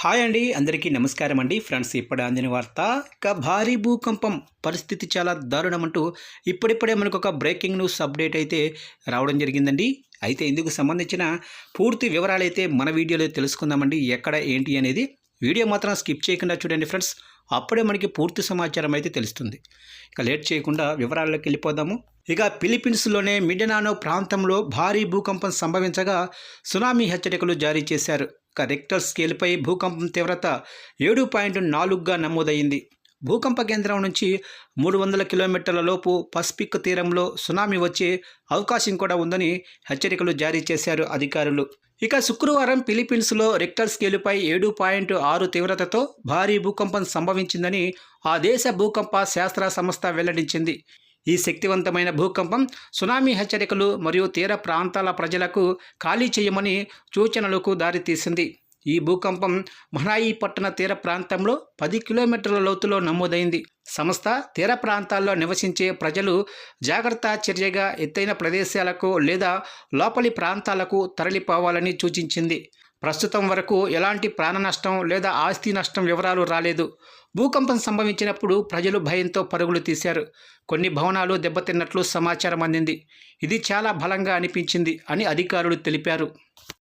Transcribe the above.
Hi అండి అందరికీ నమస్కారం అండి. ఫ్రెండ్స్ ఇప్పుడు అందిన వార్త ఇక భారీ భూకంపం. పరిస్థితి చాలా దారుణం అంటూ ఇప్పుడిప్పుడే మనకు ఒక బ్రేకింగ్ న్యూస్ అప్డేట్ అయితే రావడం జరిగిందండి. అయితే ఇందుకు సంబంధించిన పూర్తి వివరాలు అయితే మన వీడియోలో తెలుసుకుందామండి. ఎక్కడ ఏంటి అనేది వీడియో మాత్రం స్కిప్ చేయకుండా చూడండి ఫ్రెండ్స్. అప్పుడే మనకి పూర్తి సమాచారం అయితే తెలుస్తుంది. ఇక లేట్ చేయకుండా వివరాల్లోకి వెళ్ళిపోదాము. ఇక ఫిలిపీన్స్లోనే మిడనానో ప్రాంతంలో భారీ భూకంపం సంభవించగా సునామీ హెచ్చరికలు జారీ చేశారు. ఒక్క రెక్టర్ స్కేల్పై భూకంపం తీవ్రత ఏడు పాయింట్ నాలుగుగా నమోదైంది. భూకంప కేంద్రం నుంచి మూడు వందల కిలోమీటర్ల లోపు పసిఫిక్ తీరంలో సునామీ వచ్చే అవకాశం కూడా ఉందని హెచ్చరికలు జారీ చేశారు అధికారులు. ఇక శుక్రవారం ఫిలిపీన్స్లో రెక్టర్ స్కేలుపై ఏడు పాయింట్ ఆరు తీవ్రతతో భారీ భూకంపం సంభవించిందని ఆ దేశ భూకంప శాస్త్ర సంస్థ వెల్లడించింది. ఈ శక్తివంతమైన భూకంపం సునామీ హెచ్చరికలు మరియు తీర ప్రాంతాల ప్రజలకు ఖాళీ చేయమని సూచనలకు దారితీసింది. ఈ భూకంపం మహనాయి పట్టణ తీర ప్రాంతంలో పది కిలోమీటర్ల లోతులో నమోదైంది. సంస్థ తీర ప్రాంతాల్లో నివసించే ప్రజలు జాగ్రత్త చర్యగా ఎత్తైన ప్రదేశాలకు లేదా లోపలి ప్రాంతాలకు తరలిపోవాలని సూచించింది. ప్రస్తుతం వరకు ఎలాంటి ప్రాణ నష్టం లేదా ఆస్తి నష్టం వివరాలు రాలేదు. భూకంపం సంభవించినప్పుడు ప్రజలు భయంతో పరుగులు తీశారు. కొన్ని భవనాలు దెబ్బతిన్నట్లు సమాచారం అందింది. ఇది చాలా బలంగా అనిపించింది అని అధికారులు తెలిపారు.